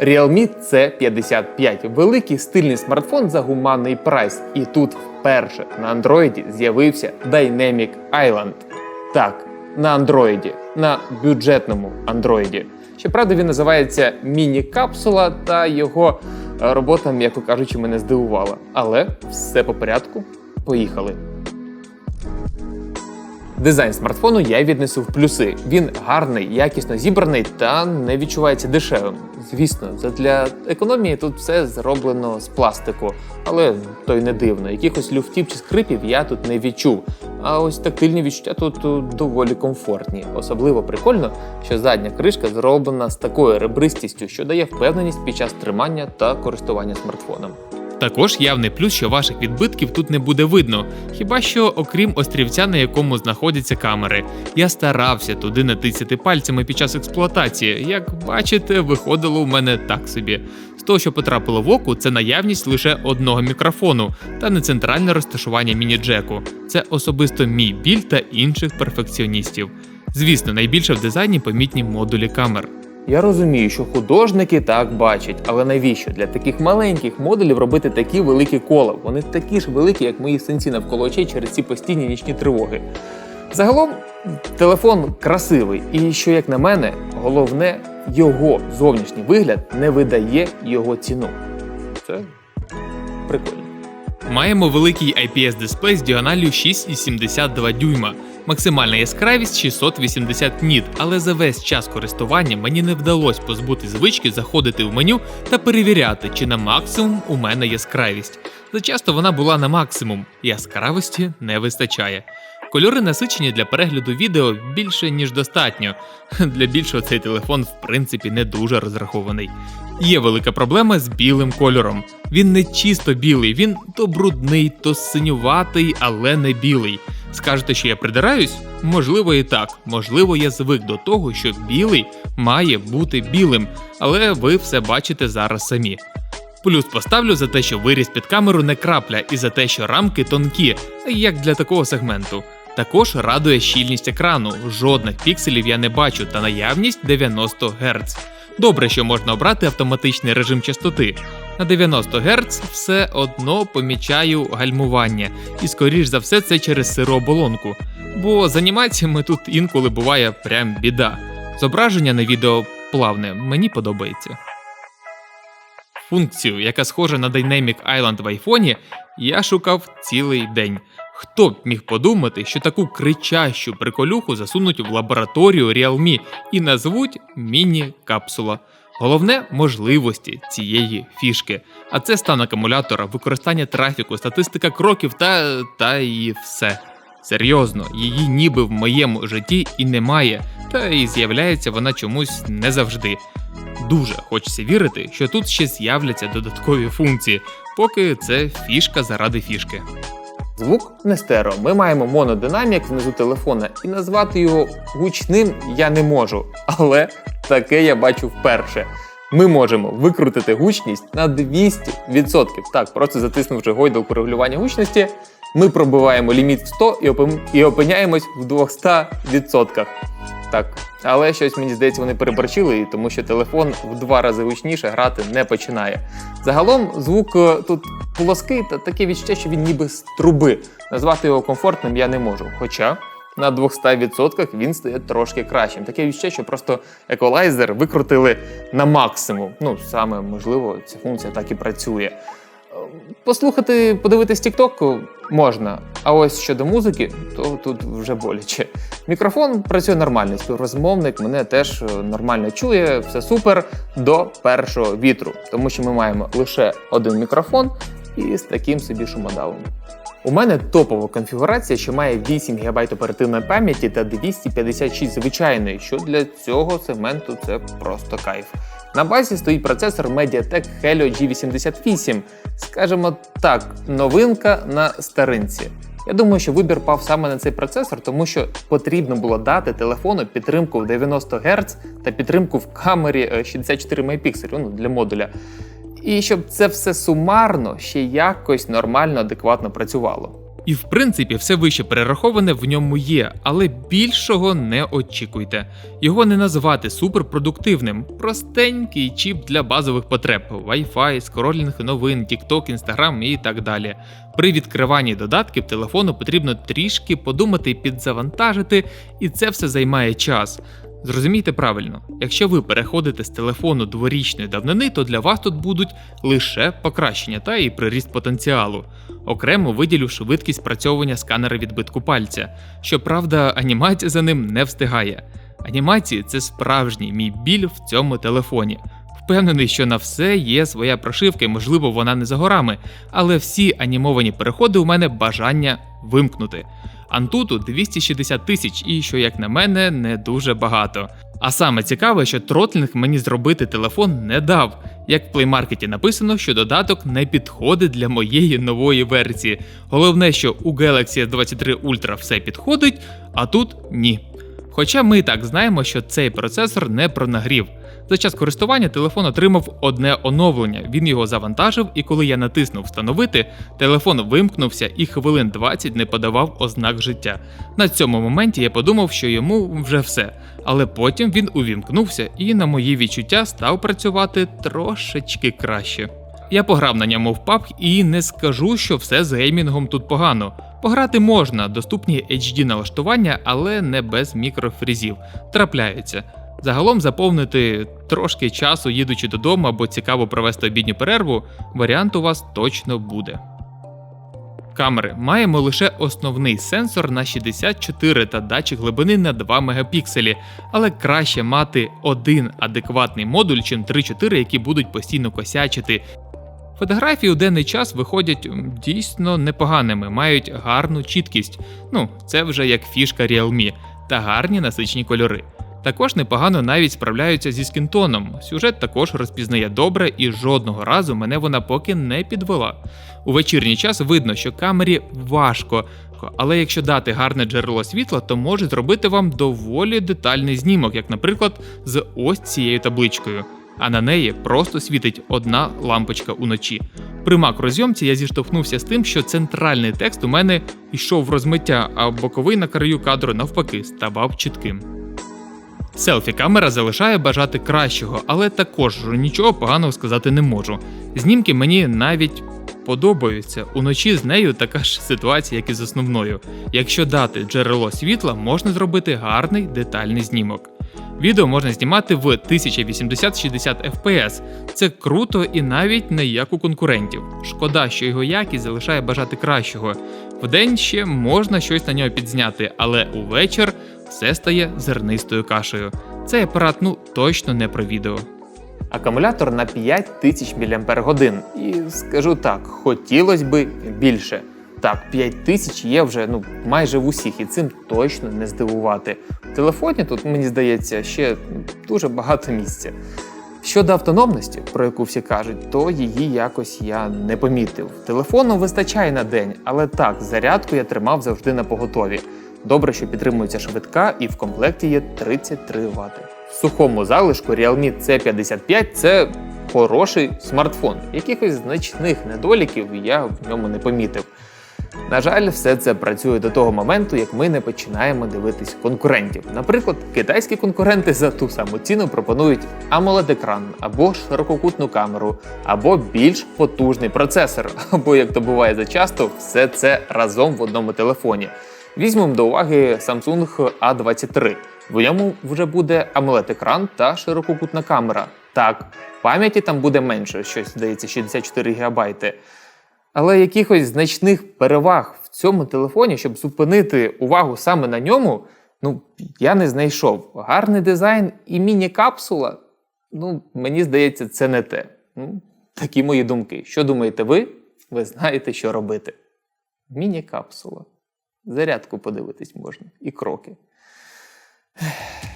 Realme C55 великий стильний смартфон за гуманний прайс. І тут вперше на андроїді з'явився Dynamic Island. Так, на андроїді, на бюджетному андроїді. Щоправда, він називається міні-капсула, та його е, робота, м'яко кажучи, мене здивувала. Але все по порядку. Поїхали. Дизайн смартфону я віднесу в плюси. Він гарний, якісно зібраний та не відчувається дешевим. Звісно, задля економії тут все зроблено з пластику, але то й не дивно. Якихось люфтів чи скрипів я тут не відчув. А ось тактильні відчуття тут е, доволі комфортні. Особливо прикольно, що задня кришка зроблена з такою ребристістю, що дає впевненість під час тримання та користування смартфоном. Також явний плюс, що ваших відбитків тут не буде видно, хіба що окрім острівця, на якому знаходяться камери. Я старався туди натисяти пальцями під час експлуатації. Як бачите, виходило у мене так собі. З того, що потрапило в оку, це наявність лише одного мікрофону та не центральне розташування міні-джеку. Це особисто мій біль та інших перфекціоністів. Звісно, найбільше в дизайні помітні модулі камер. Я розумію, що художники так бачать, але навіщо для таких маленьких модулів робити такі великі кола? Вони такі ж великі, як мої синці навколо очей через ці постійні нічні тривоги. Загалом, телефон красивий, і що, як на мене, головне, його зовнішній вигляд не видає його ціну. Це прикольно. Маємо великий IPS дисплей з діагоналлю 6,72 дюйма. Максимальна яскравість 680 ніт, але за весь час користування мені не вдалося позбути звички заходити в меню та перевіряти, чи на максимум у мене яскравість. Зачасто вона була на максимум, яскравості не вистачає. Кольори насичені для перегляду відео більше ніж достатньо. Для більшого цей телефон в принципі не дуже розрахований. Є велика проблема з білим кольором. Він не чисто білий, він то брудний, то синюватий, але не білий. Скажете, що я придираюсь? Можливо, і так. Можливо, я звик до того, що білий має бути білим, але ви все бачите зараз самі. Плюс поставлю за те, що виріс під камеру не крапля, і за те, що рамки тонкі, як для такого сегменту. Також радує щільність екрану, жодних пікселів я не бачу та наявність 90 Гц. Добре, що можна обрати автоматичний режим частоти. На 90 Гц все одно помічаю гальмування, і скоріш за все це через сиру оболонку. Бо з анімаціями тут інколи буває прям біда. Зображення на відео плавне, мені подобається. Функцію, яка схожа на Dynamic Island в айфоні, я шукав цілий день. Хто б міг подумати, що таку кричащу приколюху засунуть в лабораторію Realme і назвуть міні-капсула. Головне можливості цієї фішки. А це стан акумулятора, використання трафіку, статистика кроків та, та і все. Серйозно, її ніби в моєму житті і немає, та і з'являється вона чомусь не завжди. Дуже хочеться вірити, що тут ще з'являться додаткові функції, поки це фішка заради фішки. Звук не стерео. Ми маємо монодинамік внизу телефона, і назвати його гучним я не можу. Але таке я бачу вперше. Ми можемо викрутити гучність на 200%. Так, просто затиснувши гойдалку регулювання гучності, ми пробиваємо ліміт в 100 і, і опиняємось в 200%. Так, але щось мені здається, вони переборчили, тому що телефон в два рази гучніше грати не починає. Загалом звук е, тут плоский та таке відчуття, що він ніби з труби. Назвати його комфортним я не можу. Хоча на 200% він стає трошки кращим. Таке відчуття, що просто еквалайзер викрутили на максимум. Ну, саме можливо, ця функція так і працює. Е, Послухати, подивитись TikTok можна. А ось щодо музики, то тут вже боляче. Мікрофон працює нормально, співрозмовник мене теж е, нормально чує, все супер до першого вітру, тому що ми маємо лише один мікрофон і з таким собі шумодавом. У мене топова конфігурація, що має 8 ГБ оперативної пам'яті та 256 звичайної, що для цього сегменту це просто кайф. На базі стоїть процесор MediaTek Helio G88, скажімо так, новинка на старинці. Я думаю, що вибір пав саме на цей процесор, тому що потрібно було дати телефону підтримку в 90 Гц та підтримку в камері е, 64 Мп ну, для модуля. І щоб це все сумарно ще якось нормально, адекватно працювало. І в принципі, все вище перераховане в ньому є, але більшого не очікуйте. Його не назвати суперпродуктивним, простенький чіп для базових потреб: Wi-Fi, скролінг новин, TikTok, Instagram і так далі. При відкриванні додатків телефону потрібно трішки подумати підзавантажити, і це все займає час. Зрозумійте правильно, якщо ви переходите з телефону дворічної давнини, то для вас тут будуть лише покращення та і приріст потенціалу. Окремо виділю швидкість спрацьовування сканера відбитку пальця. Щоправда, анімація за ним не встигає. Анімації це справжній мій біль в цьому телефоні. Впевнений, що на все є своя прошивка, і можливо вона не за горами, але всі анімовані переходи у мене бажання вимкнути. Антуту 260 тисяч, і що, як на мене, не дуже багато. А саме цікаве, що тротлінг мені зробити телефон не дав. Як в Market написано, що додаток не підходить для моєї нової версії. Головне, що у Galaxy S23 Ultra все підходить, а тут ні. Хоча ми і так знаємо, що цей процесор не про нагрів. За час користування телефон отримав одне оновлення. Він його завантажив, і коли я натиснув встановити, телефон вимкнувся і хвилин 20 не подавав ознак життя. На цьому моменті я подумав, що йому вже все. Але потім він увімкнувся і, на мої відчуття, став працювати трошечки краще. Я пограв на ньому в PUBG і не скажу, що все з геймінгом тут погано. Пограти можна, доступні HD налаштування, але не без мікрофрізів. Трапляється. Загалом заповнити трошки часу, їдучи додому або цікаво провести обідню перерву, варіант у вас точно буде. Камери маємо лише основний сенсор на 64 та датчик глибини на 2 мегапікселі, але краще мати один адекватний модуль, чим 3-4, які будуть постійно косячити. Фотографії у денний час виходять дійсно непоганими, мають гарну чіткість. Ну, це вже як фішка Realme, та гарні насичні кольори. Також непогано навіть справляються зі скінтоном. Сюжет також розпізнає добре і жодного разу мене вона поки не підвела. У вечірній час видно, що камері важко, але якщо дати гарне джерело світла, то може зробити вам доволі детальний знімок, як, наприклад, з ось цією табличкою. А на неї просто світить одна лампочка уночі. При макрозйомці я зіштовхнувся з тим, що центральний текст у мене йшов в розмиття, а боковий на краю кадру навпаки ставав чітким. Селфі камера залишає бажати кращого, але також нічого поганого сказати не можу. Знімки мені навіть подобаються. Уночі з нею така ж ситуація, як і з основною. Якщо дати джерело світла, можна зробити гарний детальний знімок. Відео можна знімати в 1080-60 fps. Це круто і навіть не як у конкурентів. Шкода, що його якість залишає бажати кращого. Вдень ще можна щось на нього підзняти, але увечір все стає зернистою кашею. Цей апарат ну точно не про відео. Акумулятор на 5000 мАч. І скажу так, хотілося би більше. Так, 5000 є вже ну майже в усіх, і цим точно не здивувати. В телефоні тут, мені здається, ще дуже багато місця. Щодо автономності, про яку всі кажуть, то її якось я не помітив. Телефону вистачає на день, але так, зарядку я тримав завжди на поготові. Добре, що підтримується швидка, і в комплекті є 33 Вт. Сухому залишку Realme C55 це хороший смартфон. Якихось значних недоліків я в ньому не помітив. На жаль, все це працює до того моменту, як ми не починаємо дивитись конкурентів. Наприклад, китайські конкуренти за ту саму ціну пропонують AMOLED-екран, або ширококутну камеру, або більш потужний процесор, або як то буває зачасто, все це разом в одному телефоні. Візьмемо до уваги Samsung A23. В ньому вже буде AMOLED-екран та ширококутна камера. Так, пам'яті там буде менше, щось здається, 64 ГБ. Але якихось значних переваг в цьому телефоні, щоб зупинити увагу саме на ньому, ну я не знайшов. Гарний дизайн і міні-капсула. Ну, мені здається, це не те. Ну, такі мої думки. Що думаєте ви? Ви знаєте, що робити. Міні-капсула. Зарядку подивитись можна і кроки. 唉。